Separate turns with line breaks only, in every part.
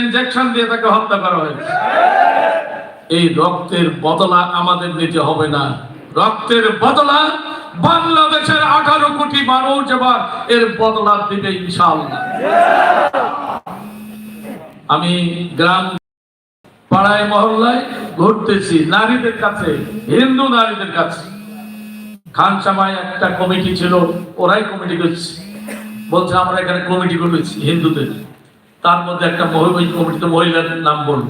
Injection দিয়ে তাকে হত্যা করা হয়েছে। এই রক্তের বদলা আমাদের নিতে হবে না। রক্তের বদলা বাংলাদেশের আঠারো কোটি মানুষ এবার এর বদলা দিবে আমি গ্রাম পাড়ায়, মহল্লায় ঘুরতেছি নারীদের কাছে, হিন্দু নারীদের কাছে। খানসামায় একটা কমিটি ছিল, ওরাই কমিটি করছে। বলছে, আমরা এখানে কমিটি করেছি হিন্দুদের। তার মধ্যে একটা মহিলা কমিটিতে মহিলার নাম বলব।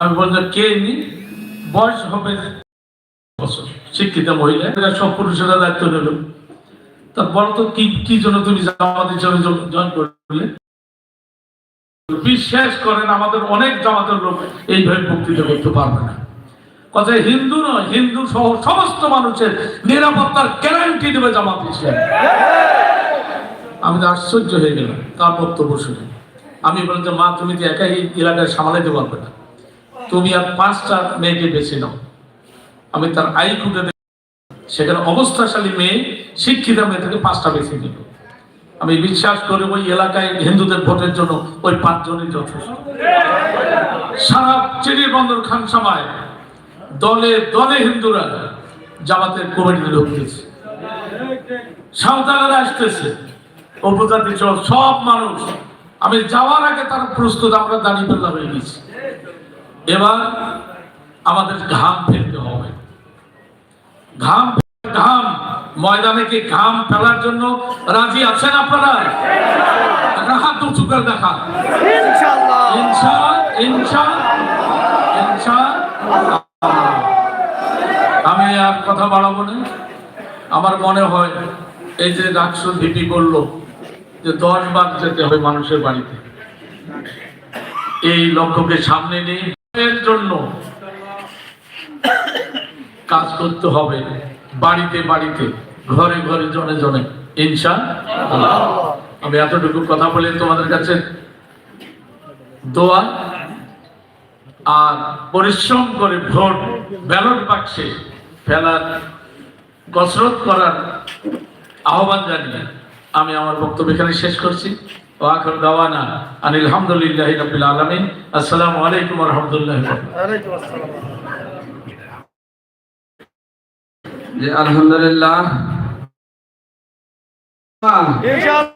আমি বললাম কে ইনি? বয়স হবে বছর, শিক্ষিত মহিলা। সব পুরুষেরা দায়িত্ব নিল তো কি কি জন্য তুমি জামাত হিসাবে জয়েন করলে? বিশ্বাস করেন, আমাদের অনেক জামাতের লোক এইভাবে বক্তৃতা করতে পারবে না। কথা হিন্দু নয়, হিন্দু সহ সমস্ত মানুষের নিরাপত্তার গ্যারান্টি দেবে জামাত ইসলাম। আমি তো আশ্চর্য হয়ে গেলাম। তার বক্তব্য শুনে? আমি বললাম যে, মা, তুমি তো একাই এলাকায় সামলাইতে পারবে না। তুমি আর পাঁচটা মেয়েকে বেছে নাও। আমি তার আই খুঁটে সেখানে অবস্থাশালী মেয়ে শিক্ষিত মেয়ে থেকে পাঁচটা বেছে নিল। আমি বিশ্বাস করি ওই এলাকায় হিন্দুদের ভোটের জন্য ওই পাঁচজনই যথেষ্ট। সারা খান সমায় দলে দলে হিন্দুরা জামাতের কমিটি ঢুকতেছে। সাঁওতালেরা আসতেছে। উপজাতি সহ সব মানুষ। আমি যাওয়ার আগে তার প্রস্তুত আমরা দাঁড়িয়ে পেলাম হয়ে গেছি। এবার আমাদের ঘাম ফেলতে হবে। ঘাম ঘাম ময়দানে কি ঘাম ফেলার জন্য রাজি আছেন আপনারা? হাত উঁচু করে দেখা। ইনশা ইনশা ইনশা। আমি আর কথা বাড়াবো না। আমার মনে হয় এই যে রাকসু ভিপি বলল যে দশ বার যেতে হবে মানুষের বাড়িতে। এই লক্ষ্যকে সামনে নিয়ে জন্য কাজ করতে হবে বাড়িতে বাড়িতে, ঘরে ঘরে, জনে জনে। ইনশা আমি এতটুকু কথা বলে তোমাদের কাছে দোয়া আর পরিশ্রম করে ভোট ব্যালট বাক্সে ফেলার কসরত করার আহ্বান জানিয়ে আমি আমার বক্তব্য এখানে শেষ করছি। ওয়াখর দাওয়ানা আনিল হামদুলিল্লাহি রাব্বিল আলামিন। আসসালামু আলাইকুম ওয়া রাহমাতুল্লাহি
আলহামদুলিল্লাহ।
ইনশাআল্লাহ।